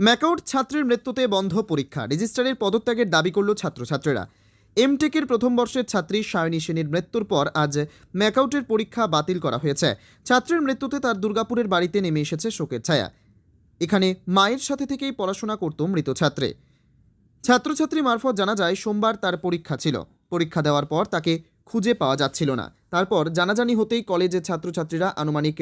ম্যাকাউট ছাত্রের মৃত্যুতে বন্ধ পরীক্ষা। রেজিস্ট্রারের পদত্যাগের দাবি করল ছাত্রছাত্রীরা। এমটেকের প্রথম বর্ষের ছাত্রী সায়নী সেনের মৃত্যুর পর আজ ম্যাকাউটের পরীক্ষা বাতিল করা হয়েছে। ছাত্রের মৃত্যুতে তার দুর্গাপুরের বাড়িতে নেমে এসেছে শোকের ছায়া। এখানে মায়ের সাথে থেকেই পড়াশোনা করত মৃত ছাত্রে। ছাত্রছাত্রী মারফত জানা যায়, সোমবার তার পরীক্ষা ছিল। পরীক্ষা দেওয়ার পর তাকে খুঁজে পাওয়া যাচ্ছিল না। তারপর জানাজানি হতেই কলেজের ছাত্রছাত্রীরা আনুমানিক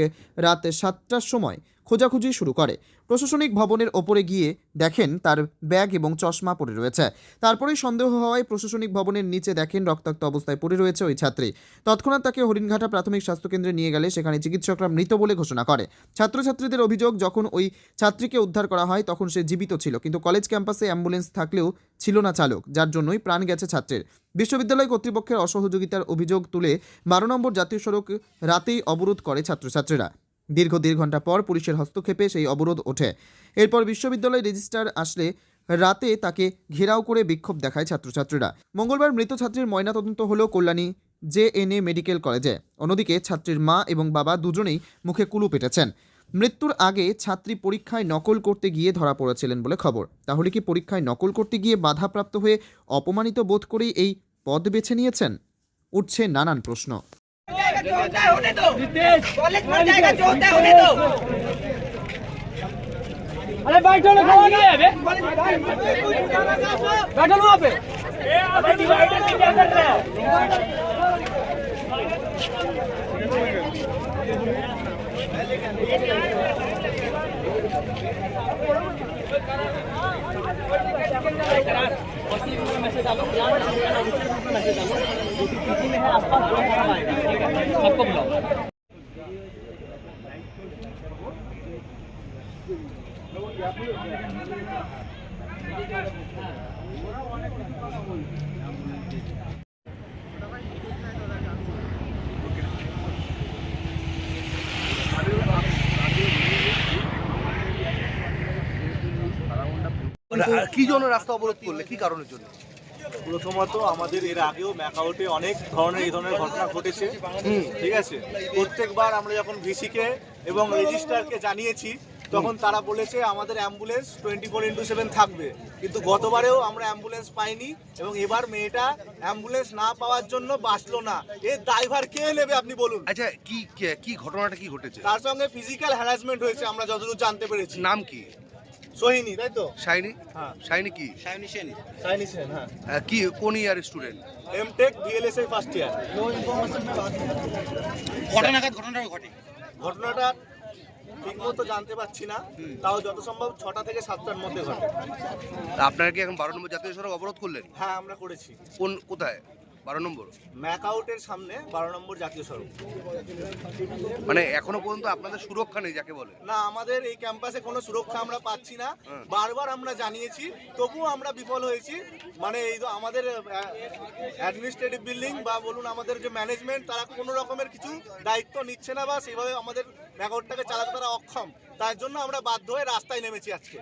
রাত সাতটার সময় খোঁজাখুঁজি শুরু করে। প্রশাসনিক ভবনের ওপরে গিয়ে দেখেন তার ব্যাগ এবং চশমা পড়ে রয়েছে। তারপরেই সন্দেহ হওয়ায় প্রশাসনিক ভবনের নিচে দেখেন রক্তাক্ত অবস্থায় পড়ে রয়েছে ওই ছাত্রী। তৎক্ষণাৎ তাকে হরিণঘাটা প্রাথমিক স্বাস্থ্যকেন্দ্রে নিয়ে গেলে সেখানে চিকিৎসকরা মৃত বলে ঘোষণা করে। ছাত্রছাত্রীদের অভিযোগ, যখন ওই ছাত্রীকে উদ্ধার করা হয়, তখন সে জীবিত ছিল, কিন্তু কলেজ ক্যাম্পাসে অ্যাম্বুলেন্স থাকলেও ছিল না চালক, যার জন্যই প্রাণ গেছে ছাত্রের। বিশ্ববিদ্যালয় কর্তৃপক্ষের অসহযোগিতার অভিযোগ তুলে বারো নম্বর জাতীয় সড়ক রাতেই অবরোধ করে ছাত্রছাত্রীরা। দীর্ঘ দেড় ঘণ্টা পর পুলিশের হস্তক্ষেপে সেই অবরোধ ওঠে। এরপর বিশ্ববিদ্যালয় রেজিস্ট্রার আসলে রাতে তাকে ঘেরাও করে বিক্ষোভ দেখায় ছাত্রছাত্রীরা। মঙ্গলবার মৃত ছাত্রীর ময়নাতদন্ত হলো Kalyani J N A medical কলেজে। অন্যদিকে ছাত্রীর মা এবং বাবা দুজনেই মুখে কুলু পেটেছেন। মৃত্যুর আগে ছাত্রী পরীক্ষায় নকল করতে গিয়ে ধরা পড়েছিলেন বলে খবর। তাহলে কি পরীক্ষায় নকল করতে গিয়ে বাধাপ্রাপ্ত হয়ে অপমানিত বোধ করেই এই পদ বেছে নিয়েছেন? উঠছে নানান প্রশ্ন। वैसे ही मैसेज डालो या मैसेज डालो जो कि पीछे में है आसपास वो हमारा आएगा ठीक है सबको बुलाओ Thank you. কি জন্য রাস্তা অবরোধ করলে? কি কারণের জন্য? প্রথমত আমাদের এর আগেও ম্যাকাউটে অনেক ধরনের এই ধরনের ঘটনা ঘটেছে। ঠিক আছে? প্রত্যেকবার আমরা যখন ভিসিকে এবং রেজিস্ট্রারকে জানিয়েছি তখন তারা বলেছে আমাদের ambulance twenty four into seven থাকবে। কিন্তু গতবারেও আমরা অ্যাম্বুলেন্স পাইনি এবং এবার মেয়েটা অ্যাম্বুলেন্স না পাওয়ার জন্য বাঁচলো না। এর ড্রাইভার কে নেবে আপনি বলুন? আচ্ছা কি কি- কি ঘটনাটা কি ঘটেছে? তার সঙ্গে ফিজিক্যাল হ্যারাসমেন্ট হয়েছে আমরা যতদূর জানতে পেরেছি। নাম কি? সোহিনী তাই তো? শাইনি? হ্যাঁ। শাইনি কি? সাইনি সেন হ্যাঁ। আহ, কি কোন year student? MTech BLSI first year ঘটনাটা ঠিক মতো জানতে পারছি না। তাও যত সম্ভব ছটা থেকে সাতটার মধ্যে ঘটে। আপনারা কি এখন বারো নম্বর জাতীয় সড়ক অবরোধ করলেন? হ্যাঁ আমরা করেছি। কোন কোথায়? বারো নম্বর? ম্যাক আউটের সামনে বারো নম্বর জাতীয় সড়ক। মানে এখনও পর্যন্ত আপনাদের সুরক্ষা নেই যাকে বলে? না আমাদের এই ক্যাম্পাসে কোনো সুরক্ষা আমরা পাচ্ছি না। বারবার আমরা জানিয়েছি তবুও আমরা বিফল হয়েছি। মানে এই যে আমাদের অ্যাডমিনিস্ট্রেটিভ বিল্ডিং বা বলুন আমাদের যে ম্যানেজমেন্ট তারা কোনো রকমের কিছু দায়িত্ব নিচ্ছে না বা সেইভাবে আমাদের ম্যাকআউটটাকে চালাতে তারা অক্ষম। তার জন্য আমরা বাধ্য হয়ে রাস্তায় নেমেছি আজকে।